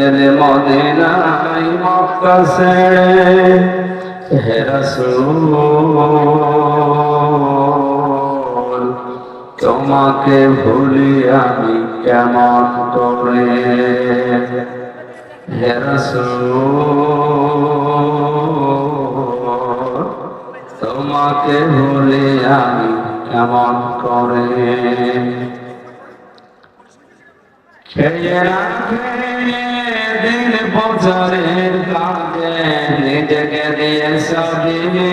গেলে মদিনাই মক্কা ছেড়ে, হে রাসূল, তোমাকে ভুলি আমি কেমন করে? হে তোমাকে ভুলি আমি কেমন করে? খেয়ে রাখে দিন বছরের কাজে নিজেকে দিয়ে সবিয়ে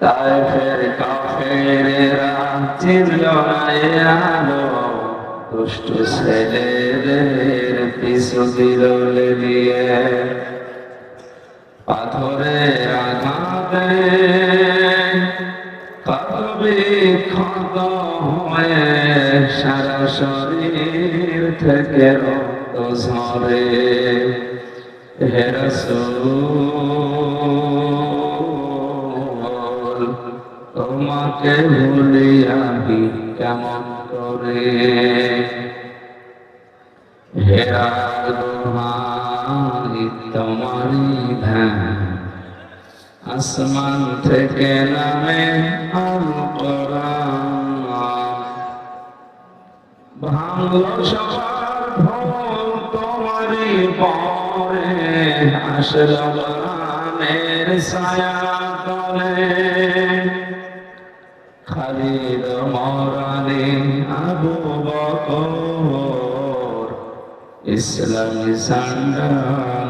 তাই ফের কাফেরেরা চিনল আলো। দুষ্ট ছেলেদের পিছু দিল দিয়ে পাথরের আঘাতে ক্ষত হয়ে সারা শরীর থেকে রক্ত ঝরে হে রাসূল, তোমাকে ভুলি আমি কেমন করে? দোহাই তোমারি ধ্যান আসমান থেকে নামে ভাঙলো সবার ভোল তোমারি পরে কোরআনের ছায়া তলে খালিদ মরানি আবু বকর ইসলামী সান্ডা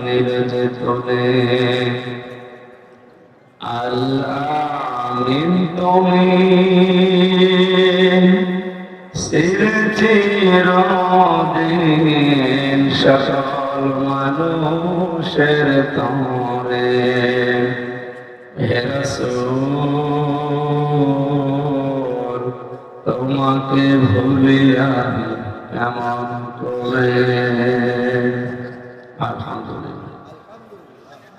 নিরজে তোলে আল্লাহ চিরদিন সকল মানুষের তরে তোমাকে ভুলি আমি কেমন করে। আলহামদুলিল্লাহ।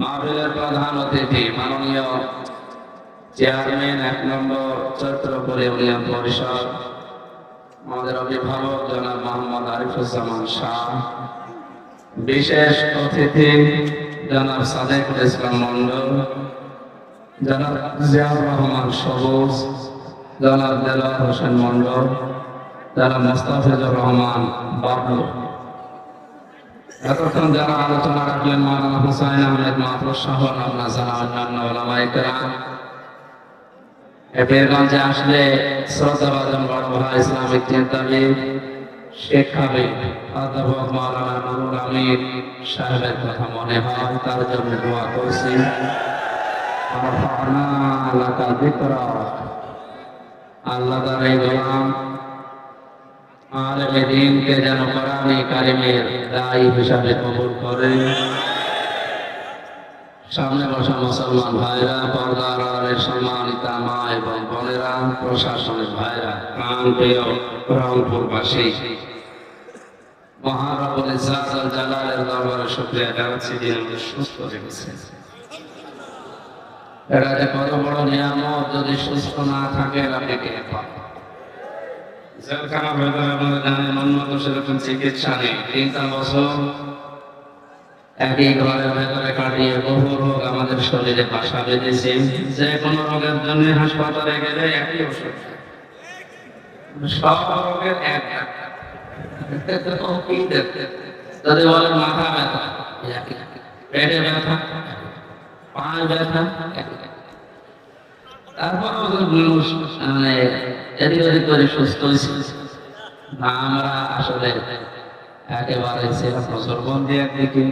মাহফিলের প্রধান অতিথি মাননীয় চেয়ারম্যান এক নম্বর চৈত্রপুর ইউনিয়ন পরিষদ, আমাদের অভিভাবক জনাব মোহাম্মদ আরিফুজ্জামান শাহ, বিশেষ অতিথি জনাব সাদেকুল ইসলাম মন্ডল জনাব জিয়াউর রহমান সবুজ, জনাব দেলার হোসেন মন্ডল জনাব মোস্তাফিজুর রহমান বাবলু। এতক্ষণ যারা আলোচনা রাখলেন মাওলানা হুসাইন আহমেদ মাহফুজ সহ আপনার জানা অন্যান্য ওলামাইকেরা পীরগঞ্জে আসলে শ্রদ্ধাভাজন বড় ভাই ইসলামিক চিন্তাবিদ শিক্ষাবিদ, অধ্যাপক মাওলানা নুরুল আমির সাহেবের কথা মনে হয়, তার জন্য দোয়া করছি। আল্লাহ তার গোলাম আলেমে যেন কোরআনে কারিমের দায়ী হিসাবে কবুল সামনে বসা মুসলমান ভাইরা, পর্দার মা এবং বোনেরা, প্রশাসনের ভাইরা রংপুরবাসী, মহারবুল জালালের দরবারে জানাচ্ছি আমাদের সুস্থ এটা যে কত বড় নিয়ামত, যদি সুস্থ না থাকে আপনি কে পান চিকিৎসা নেই বছর একই ঘরের ভেতরে কাটিয়ে রোগ আমাদের শরীরে বাসা বেঁধেছে যে কোনো রোগের জন্য হাসপাতালে গেলে একই ওষুধ সব রোগের এক যদি মাথা ব্যথা পেটে ব্যথা পায়ে ব্যথা তারপরেও মানুষ মানে এদিক ওদিক করে সুস্থ হয়েছে না, আমরা আসলে একেবারে ছিলাম বছরবন্দি একদিকে।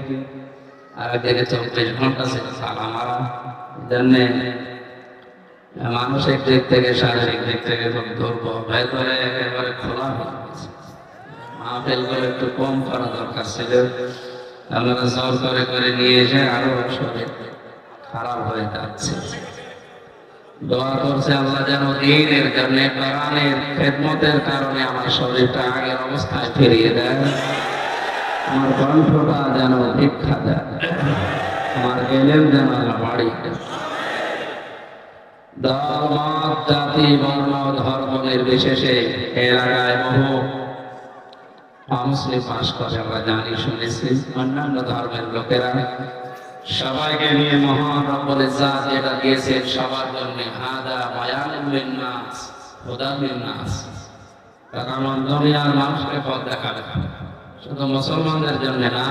আর একদিকে চব্বিশ ঘণ্টা ছিল সালা মারা জন্যে মানসিক দিক থেকে, শারীরিক দিক থেকে খুব দুর্বল। ভেতরে একেবারে খোলা হয়ে গেছে। মাহফিল করে একটু কম করা দরকার ছিল। আপনারা জোর করে করে নিয়ে এসে আরও শরীর খারাপ হয়ে যাচ্ছে। দোয়া করছে আল্লাহ যেন দিনের জন্য কোরআনের খেদমতের কারণে আমার শরীরটা আগের অবস্থায় ফিরিয়ে দেয়। আমার কণ্ঠটা যেন ভিক্ষা দেয়। আমার গেলেন যেন বাড়িয়ে দল জাতি, বর্ণ, ধর্ম নির্বিশেষে এলাকায় বহু মুসলিম বাস করে, আমরা জানি, শুনেছি। অন্যান্য ধর্মের লোকেরা সবাইকে নিয়ে মহান রব্বুল ইজ্জাত সবার জন্য। হাদা মায়ালিন লিন্নাস, হুদান লিন্নাস। তাম দুনিয়ার মানুষকে পথ দেখাবে। শুধু মুসলমানদের জন্য না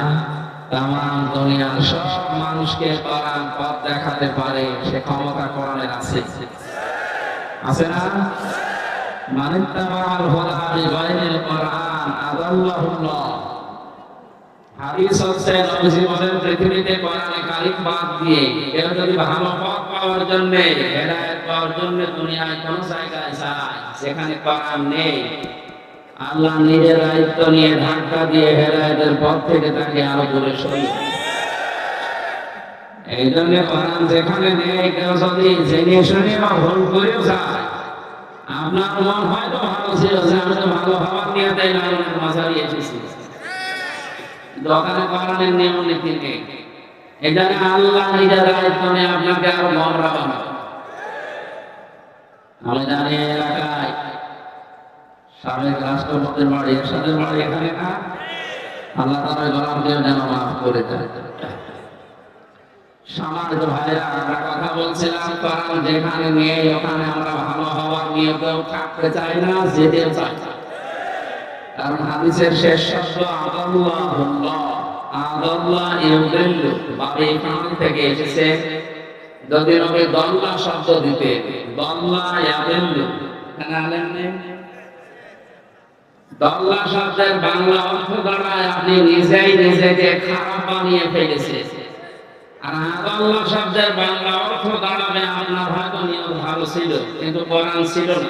তাম দুনিয়ার সব মানুষকে কোরআন পথ দেখাতে পারে সে ক্ষমতা কোরআনের আছে। আছে না? মানিত্তাবাল হুদা বিগাইরিল কোরআন, আদাল্লাহুল্লাহ। আল্লাহ নিজের দায়িত্ব নিয়ে ধাক্কা দিয়ে হেদায়েতের পথ থেকে তাকে আরও দূরে। এই জন্য যেখানে নেই, কেউ যদি জেনে শুনে বা ভুল করেও যায়, আপনার মন হয়তো ভালো ছিল যে আমি তো ভালো হওয়ার নিয়ে তাই মাঝারি এসেছি দোকানে নিয়ে করে দেয় সমাজ কথা বলছিলাম যেখানে নেই, ওখানে আমরা ভালো হওয়ার নিয়ে কেউ থাকতে চাই না, যেতেও চাই না। কারণ হাদিসের শেষ শব্দ আদাল্লাহুল্লাহ আদাল্লাহ ইউদিল্লু বাবে এখান থেকে এসেছে। যদি নবী দল্লা শব্দ দিতে, দল্লা ইয়াদিল্লু এখানে দল্লা শব্দের বাংলা অর্থ দাঁড়ায় আপনি নিজেই নিজেকে খারাপ বানিয়ে ফেলেছেন। আর আদাল্লাহ শব্দের বাংলা অর্থ দাঁড়াবে আপনার হয়তো নিয়ম ভালো ছিল, কিন্তু কোরআন ছিল না।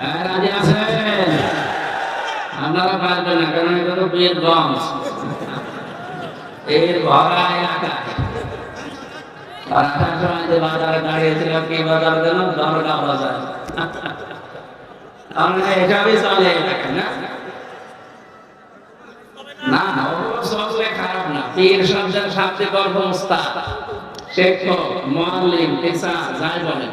রাজি আছেন? আপনারা পারবেন না, কারণ এটা তো বীরগঞ্জ এর ভরা এলাকা। আসার সময় যে এসবই চলে এলাকা না? না না চললে খারাপ না। পীর শব্দের শাব্দিক অর্থ উস্তাদ শিক্ষক মুআল্লিম টিচার যাই বলেন।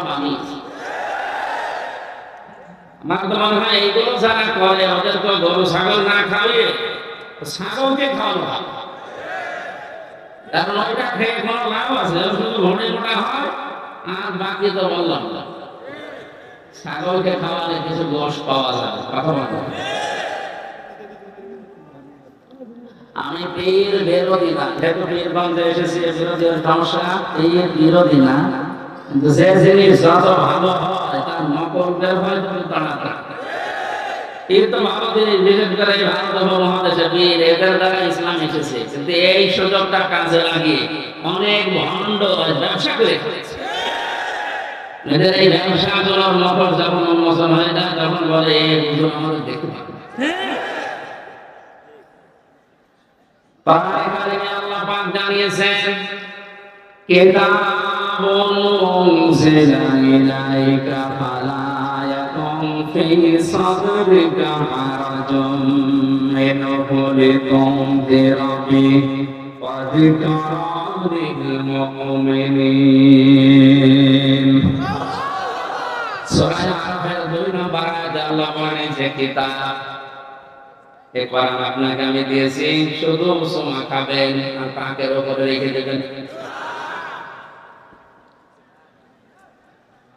এইগুলো যারা করে, ওদের তো গরু, ছাগল না খাওয়িয়ে ছাগলকে খাওয়ানো হয়। কিছু পাওয়া বলব আমি পীর বিরোধী না, যেহেতু পীরগঞ্জে এসেছি এর বিরোধী সমস্যা, পীর বিরোধী না, কিন্তু যে জিনিস যত ভালো হয় নকল বের হয় তুমি দাঁড়াতে পীর তো বিশেষ করে ভারত মহাদেশে পীর এদের দ্বারা ইসলাম এসেছে। কিন্তু এই সুযোগটা কাজে লাগিয়ে অনেক ভণ্ড ব্যবসা করে এদের এই ব্যবসাগুলোর নকল যখন উন্মোচন হয়ে যায় তখন বলে, এই বুঝুন আমাদের দেখতে পাবে কোরআনে আল্লাহ পাক জানিয়েছেন কিতাবুন উনজিলা ইলাইকা ফালা ইয়াকুম ফি সাদরিকা হারাজ منه لتنذر به وذكرى للمؤمنين সূরা আরাফের দুই নম্বর আয়াতে আল্লাহ বলেন যে কিতাব এ কোরআন আপনাকে আমি দিয়েছি শুধু সুমা খাবেন আর পাকের উপরে রেখে দেবেন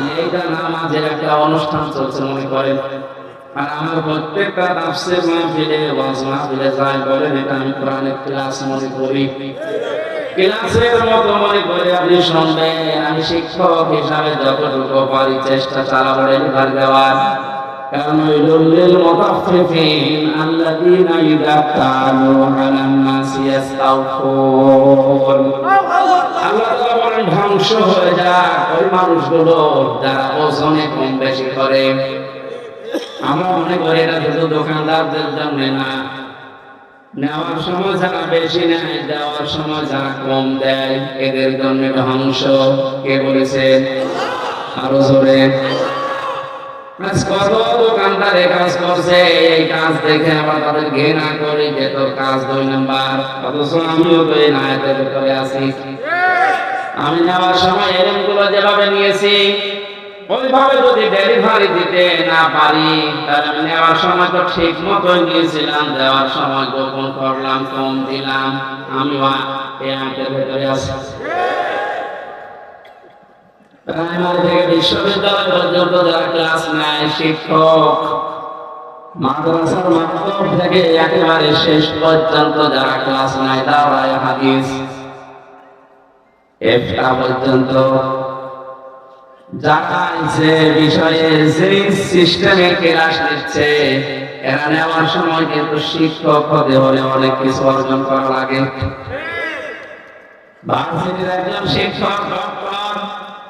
এইটা নামাজের একটা অনুষ্ঠান চলছে, মনে করেন। আর আমার প্রত্যেকটা আমি ক্লাস মনে আপনি শুনবেন। আমি শিক্ষক হিসাবে যতটুকু পারি, চেষ্টা চালাবো রেলভার দেওয়ার। তাআলা বলেন, ধ্বংস হয়ে ওই মানুষগুলো যারা ওজনে কম বেশি করে। আমরা মনে করি এটা শুধু দোকানদারদের জন্য না। নেওয়ার সময় যারা বেশি নেয়, দেওয়ার সময় যারা কম দেয়, এদের জন্য ধ্বংস। কে বলেছে? আরও জোরে। কত দোকানদার এই দেখে আবার এই আমি নেওয়ার সময় এরমগুলো যেভাবে নিয়েছি, ওইভাবে যদি ডেলিভারি দিতে না পারি তাহলে আমি নেওয়ার সময় তো ঠিক মতো নিয়েছিলাম দেওয়ার সময় গোপন করলাম, কম দিলাম। আমি পেঁয়াজের ভেতরে আছি। প্রাইমারি থেকে বিশ্ববিদ্যালয় পর্যন্ত যারা ক্লাস নেয় শিক্ষক, মাদ্রাসার মাধ্যম থেকে একেবারে শেষ পর্যন্ত যারা ক্লাস নেয় হাদিস। এফটা পর্যন্ত যে বিষয়ে যে সিস্টেমে ক্লাস নিচ্ছে, এরা নেওয়ার সময় কিন্তু শিক্ষক হতে হলে অনেক কিছু অর্জন করা লাগে। ভার্সিটির একজন শিক্ষক, ডক্টর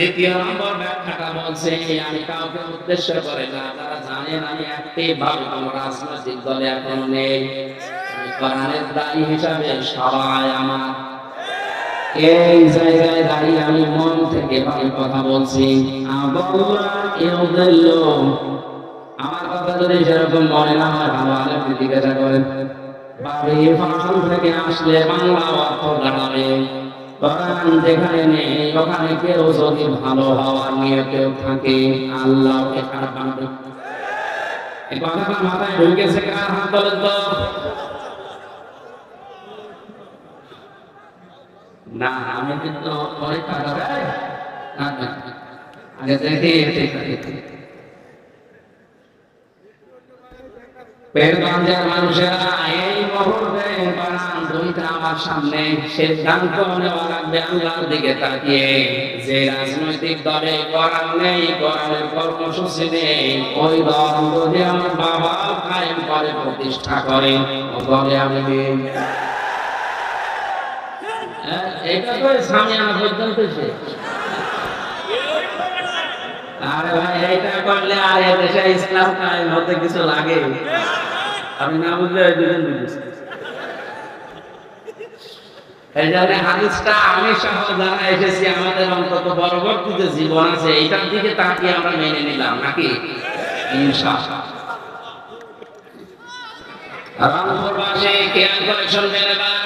দ্বিতীয় নম্বর ব্যাখ্যাটা বলছি আমি কাউকে উদ্দেশ্য করে না, তারা জানেন আমি একটি ভাবে কোন রাজনৈতিক দলে এখন নেই। কোরআনের দায়ী হিসাবে সবাই আমার। এই জায়গায় দাঁড়িয়ে আমি মন থেকে ভাবে কথা বলছি। আমার কথা যদি সেরকম মনে না হয়, ভালো আলেমকে জিজ্ঞাসা করেন। বাবে থেকে আসলে বাংলা অর্থ দাঁড়াবে। কোরআন যেখানে নেই, ওখানে কেউ যদি ভালো হওয়ার নিয়ে কেউ থাকে কথাটা মাথায় ঢুকেছে, কার হাত তো? না, আমি কিন্তু মানুষেরা এই মুহূর্তে আমার সামনে সিদ্ধান্ত নেওয়া লাগবে আল্লাহর দিকে তাকিয়ে। যে রাজনৈতিক দলে করার নেই করার কর্মসূচি নেই ওই দল যদি আমার বাবা কায়েম করে প্রতিষ্ঠা করে ও দলে আমি হ্যাঁ, এটা তো পর্যন্ত আরে ভাই করলে আর এদেশে ইসলাম কায়েম হতে কিছু লাগে? আমি না বুঝলে দুজন বুঝেছি। এই জন্য হাদিসটা আমি সহ যারা এসেছি, আমাদের অন্তত পরবর্তীতে জীবন আছে, এইটার দিকে তাকিয়ে আমরা মেনে নিলাম, নাকি? ইনশাআল্লাহ। রংপুরবাসী খেয়াল করে শুনবেন এবার?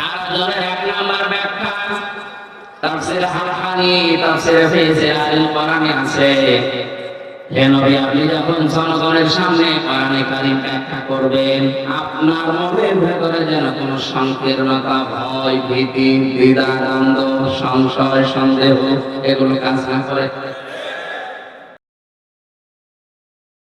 হাত ধরে এক নাম্বার ব্যাখ্যা। তাফসীর হারহানি তাফসীর ফিজে কোরআনে আছে। আপনি যখন সামনে করবেন, আপনার যেন কোনো সংকীর্ণতা, ভয়, ভীতি, দ্বিধা সংশয়, সন্দেহ এগুলো কাজ না করে।